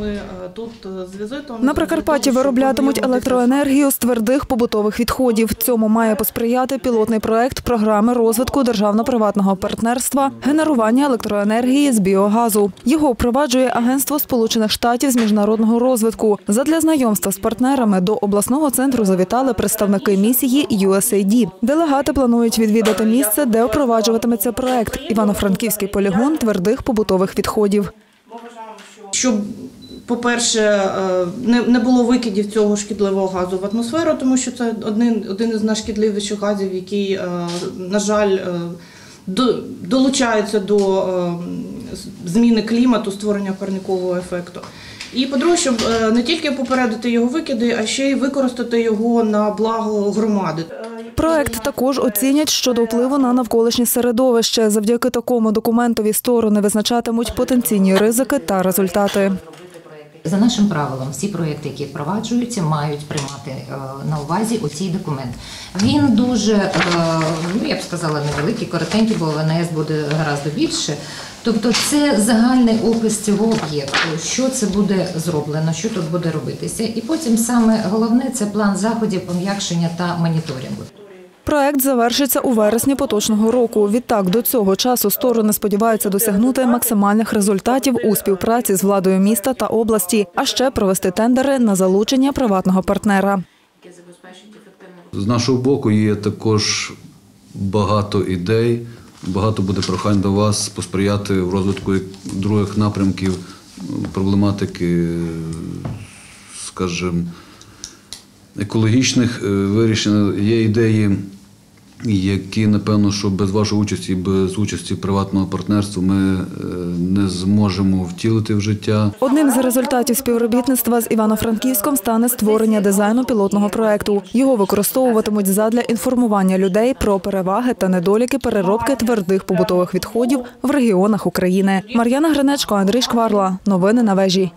ми е, тут е, На Прикарпатті вироблятимуть електроенергію з твердих побутових відходів. Цьому має посприяти пілотний проект програми розвитку державно-приватного партнерства генерування електроенергії з біогазу. Його впроваджує Агентство Сполучених Штатів з міжнародного розвитку. Задля знайомства з партнерами до обласного центру завітали представники місії USAID. Делегати планують відвідати місце, де впроваджуватиметься проект Івано-Франківський полігон твердих побутових відходів. щоб, по-перше, е, не, було викидів цього шкідливого газу в атмосферу, тому що це один, один із найшкідливіших газів, який, е, на жаль, е, до, долучається до зміни клімату, створення парникового ефекту. І по-друге, щоб не тільки попередити його викиди, а ще й використати його на благо громади. Проект також оцінять щодо впливу на навколишнє середовище. Завдяки такому документові сторони визначатимуть потенційні ризики та результати. За нашим правилом, всі проекти, які впроваджуються, мають приймати е, на увазі оцій документ. Він дуже, е, ну я б сказала, невеликий, коротенький, бо ВНС буде гораздо більше. Тобто, це загальний опис цього об'єкту, що це буде зроблено, що тут буде робитися, і потім саме головне це план заходів пом'якшення та моніторингу. Проект завершиться у вересні поточного року. Відтак, до цього часу сторони сподіваються досягнути максимальних результатів у співпраці з владою міста та області, а ще провести тендери на залучення приватного партнера. З нашого боку є також багато ідей, багато буде прохань до вас посприяти в розвитку других напрямків проблематики, скажімо, екологічних е, вирішень. Є ідеї, які, напевно, що без вашої участі, без участі приватного партнерства ми е, не зможемо втілити в життя. Одним з результатів співробітництва з Івано-Франківськом стане створення дизайну пілотного проекту. Його використовуватимуть задля інформування людей про переваги та недоліки переробки твердих побутових відходів в регіонах України. Мар'яна Гринечко, Андрій Шкварла. Новини на вежі.